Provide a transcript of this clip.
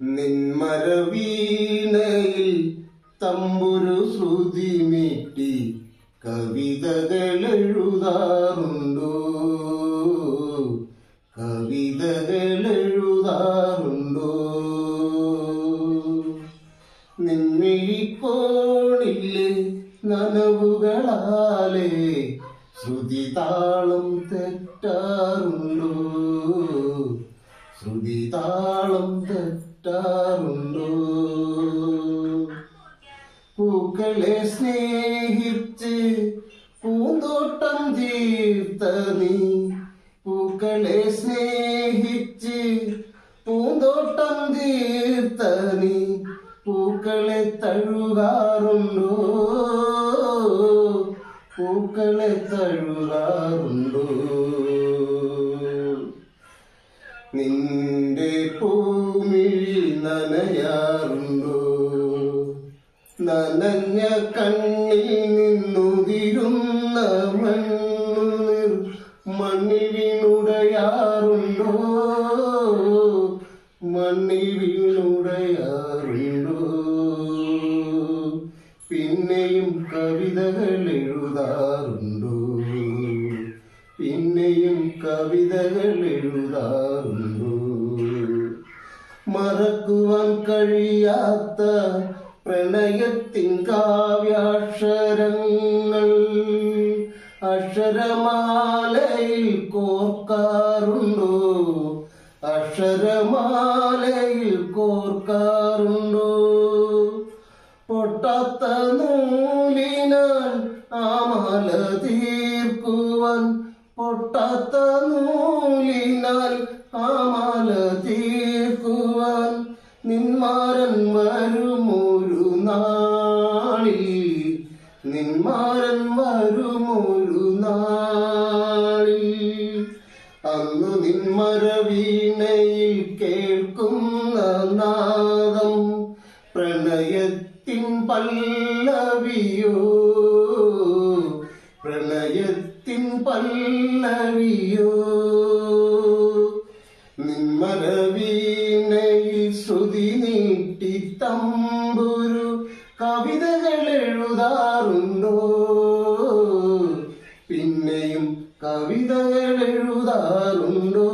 നിന്മരവീണയിൽ തമ്പുരു ശ്രുതി മീട്ടി കവിതകൾ എഴുതാറുണ്ടോ നിന്നിഴിക്കോണില്ലേ നനവുകളാലേ? ശ്രുതി താളം തെറ്റാറുണ്ടോ? ശ്രുതി താളം തെറ്റാറുണ്ടോ പൂക്കളെ സ്നേഹിച്ച് പൂന്തോട്ടം തീർത്ത നീ. പൂക്കളെ സ്നേഹിച്ച് പൂന്തോട്ടം തീർത്ത നീ. പൂക്കളെ തഴുകാറുണ്ടോ? പൂക്കളെ തഴുകാറുണ്ടോ? പൂമിഴി നനയാറുണ്ടോ നനഞ്ഞ കണ്ണിൽ നിന്നുതിരുന്ന മണ്ണുനീർ മണ്ണിൽ വീണുടയാറുണ്ടോ പിന്നെയും കവിതകൾ എഴുതാറുണ്ടോ? പിന്നെയും കവിതകൾ എഴുതാറുണ്ടോ? മറക്കുവാൻ കഴിയാത്ത പ്രണയത്തിൻ കാവ്യാക്ഷരങ്ങൾ. അക്ഷരമാലയിൽ കോർക്കാറുണ്ടോ? അക്ഷരമാലയിൽ കോർക്കാറുണ്ടോ? പൊട്ടാത്ത നൂലിനാൽ ആ മാല തീർക്കുവാൻ പൊട്ടാത്ത നൂലിനാൽ ആ നിന്മാരൻ വരുമൊരു നാളിൽ. നിന്മാരൻ വരുമൊരു നാളിൽ. അന്നു നിന്മരവീണയിൽ കേൾക്കുന്ന നാദം പ്രണയത്തിൻ പല്ലവിയോ? പ്രണയത്തിൻ പല്ലവിയോ? നിന്മരവീണയിൽ ശ്രുതി നീട്ടി തമ്പുരു കവിതകൾ എഴുതാറുണ്ടോ? പിന്നെയും കവിതകൾ എഴുതാറുണ്ടോ?